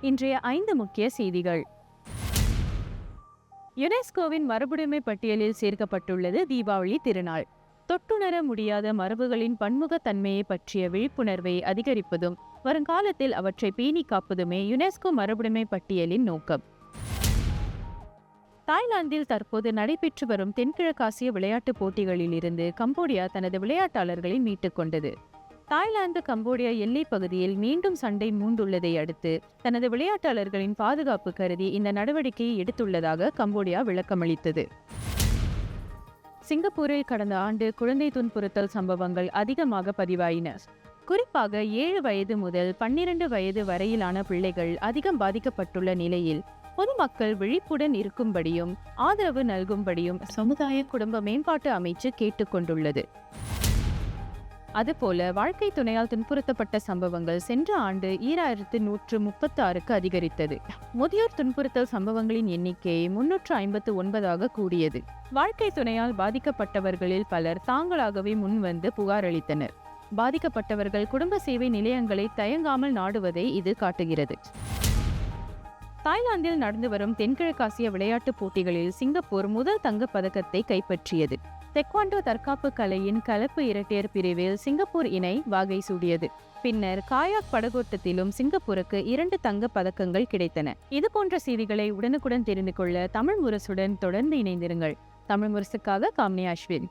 இன்றைய ஐந்து முக்கிய செய்திகள். யுனெஸ்கோவின் மரபுடைமை பட்டியலில் சேர்க்கப்பட்டுள்ளது தீபாவளி திருநாள். தொட்டுணர முடியாத மரபுகளின் பன்முகத்தன்மையை பற்றிய விழிப்புணர்வை அதிகரிப்பதும் வருங்காலத்தில் அவற்றை பேணி காப்பதுமே யுனெஸ்கோ மரபுடைமை பட்டியலின் நோக்கம். தாய்லாந்தில் தற்போது நடைபெற்று வரும் தென்கிழக்காசிய விளையாட்டுப் போட்டிகளில் இருந்து கம்போடியா தனது விளையாட்டாளர்களை மீட்டுக் கொண்டது. தாய்லாந்து கம்போடியா எல்லை பகுதியில் மீண்டும் சண்டை மூண்டுள்ளதை அடுத்து தனது விளையாட்டாளர்களின் பாதுகாப்பு கருதி இந்த நடவடிக்கையை எடுத்துள்ளதாக கம்போடியா விளக்கமளித்தது. சிங்கப்பூரில் கடந்த ஆண்டு குழந்தை துன்புறுத்தல் சம்பவங்கள் அதிகமாக பதிவாயின. குறிப்பாக ஏழு வயது முதல் பன்னிரண்டு வயது வரையிலான பிள்ளைகள் அதிகம் பாதிக்கப்பட்டுள்ள நிலையில் பொதுமக்கள் விழிப்புடன் இருக்கும்படியும் ஆதரவு நல்கும்படியும் சமுதாய குடும்ப மேம்பாட்டு அமைச்சு கேட்டுக்கொண்டுள்ளது அதுபோல வாழ்க்கை துணையால் துன்புறுத்தப்பட்ட சம்பவங்கள் சென்ற ஆண்டு ஈராயிரத்து நூற்று முப்பத்தி ஆறுக்கு அதிகரித்தது. முதியோர் துன்புறுத்தல் சம்பவங்களின் எண்ணிக்கை முன்னூற்று ஐம்பத்து ஒன்பதாக கூடியது. வாழ்க்கை துணையால் பாதிக்கப்பட்டவர்களில் பலர் தாங்களாகவே முன்வந்து புகார் அளித்தனர். பாதிக்கப்பட்டவர்கள் குடும்ப சேவை நிலையங்களை தயங்காமல் நாடுவதை இது காட்டுகிறது. தாய்லாந்தில் நடந்து வரும் தென்கிழக்காசிய விளையாட்டுப் போட்டிகளில் சிங்கப்பூர் முதல் தங்கப் பதக்கத்தை கைப்பற்றியது. டெக்வாண்டோ தற்காப்பு கலையின் கலப்பு இரட்டையர் பிரிவில் சிங்கப்பூர் இணை வாகை சூடியது. பின்னர் காயாக் படகோட்டத்திலும் சிங்கப்பூருக்கு இரண்டு தங்கப் பதக்கங்கள் கிடைத்தன. இது போன்ற செய்திகளை உடனுக்குடன் தெரிந்து கொள்ள தமிழ் முரசுடன் தொடர்ந்து இணைந்திருங்கள். தமிழ் முரசுக்காக காம்னி அஸ்வின்.